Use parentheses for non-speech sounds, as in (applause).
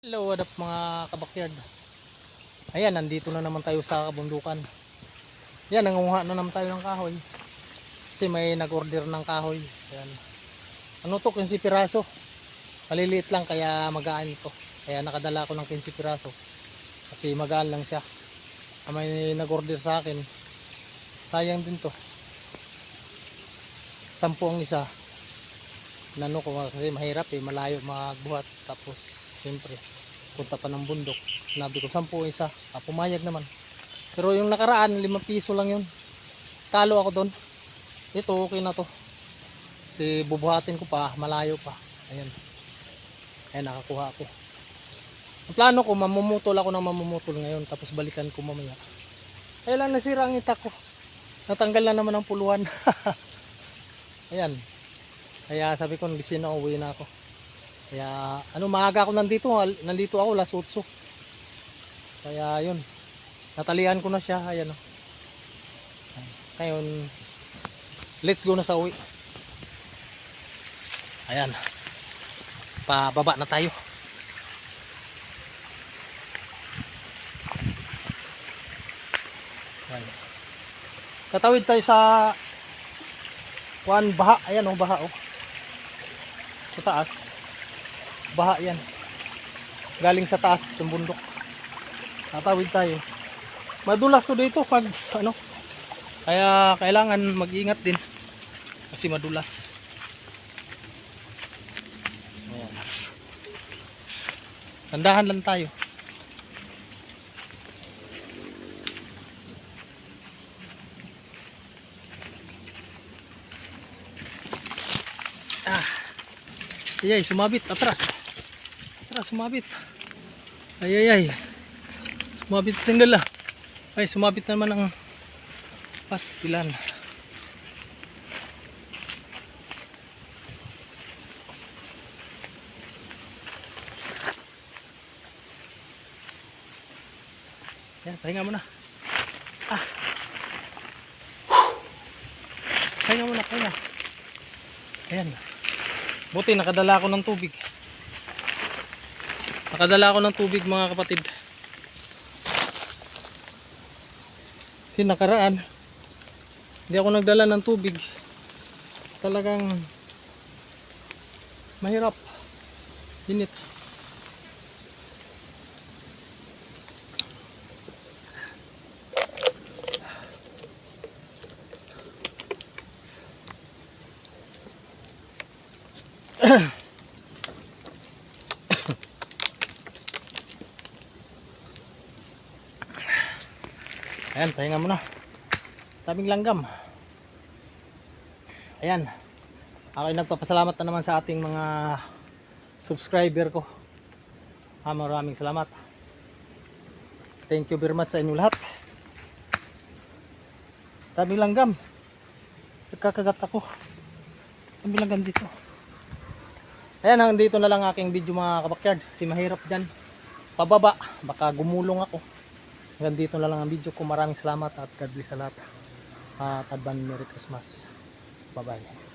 Hello, what up mga kabakyard? Ayan, nandito na naman tayo sa kabundukan. Yan, nangunguha na naman tayo ng kahoy. Kasi may nag-order ng kahoy. Ayan. Ano to, 15 piraso. Maliliit lang kaya magaan ito. Kaya nakadala ko ng 15 piraso. Kasi magaan lang siya. Ah, May nag-order sa akin. Sayang din to. Sampu ang isa. Nano ko kasi mahirap eh, malayo magbuhat. Tapos, siyempre, punta pa ng bundok. Sinabi ko, sampu isa. Ah, pumayag naman. Pero yung nakaraan, 5 piso lang yun. Talo ako doon. Ito, okay na to. Kasi bubuhatin ko pa, malayo pa. Ayan. Ayan, nakakuha ako. Ang plano ko, mamumutol ako ng mamumutol ngayon. Tapos balikan ko mamaya. Kaya lang nasira ang itak ko. Natanggal na naman ang puluhan. (laughs) Ayan. Kaya sabi ko, busy na uwi na ako. Kaya, ano, maaga ako nandito. al- Nandito ako, las 8. Kaya, yun. Natalian ko na siya. Ayan, o. Ngayon, let's go na sa uwi. Ayan. Pababa na tayo. Ayan. Tatawid tayo sa Kuan baha, ayan oh, baha oh. Sa taas. Baha yan. Galing sa taas, sa bundok. Tatawid tayo. Madulas to dito pag ano. Kaya kailangan mag-ingat din. Kasi madulas. Ayan. Tandahan lang tayo. Ayay, sumabit. Atras. Atras, sumabit. Ay, ay. Sumabit din nila. Ay, sumabit naman ang pastilan. Yan, pahinga muna. Ah. Pahinga muna, pahinga. Ayan. Buti nakadala ako ng tubig. Nakadala ako ng tubig mga kapatid. Kasi nakaraan, hindi ako nagdala ng tubig. Talagang mahirap. Init. (coughs) Ayan, pahinga muna. Tabing langgam. Ayan. Ako nagpapasalamat na naman sa ating mga subscriber ko. Ah, maraming salamat. Thank you very much sa inyo lahat. Tabing langgam. Nagkakagat ako. Tabing langgam dito. Ayan, hanggang dito na lang aking video mga kabakyard. Kasi mahirap dyan. Pababa. Baka gumulong ako. Hanggang dito na lang ang video ko. Maraming salamat at God bless sa lahat. At advance Merry Christmas. Bye-bye.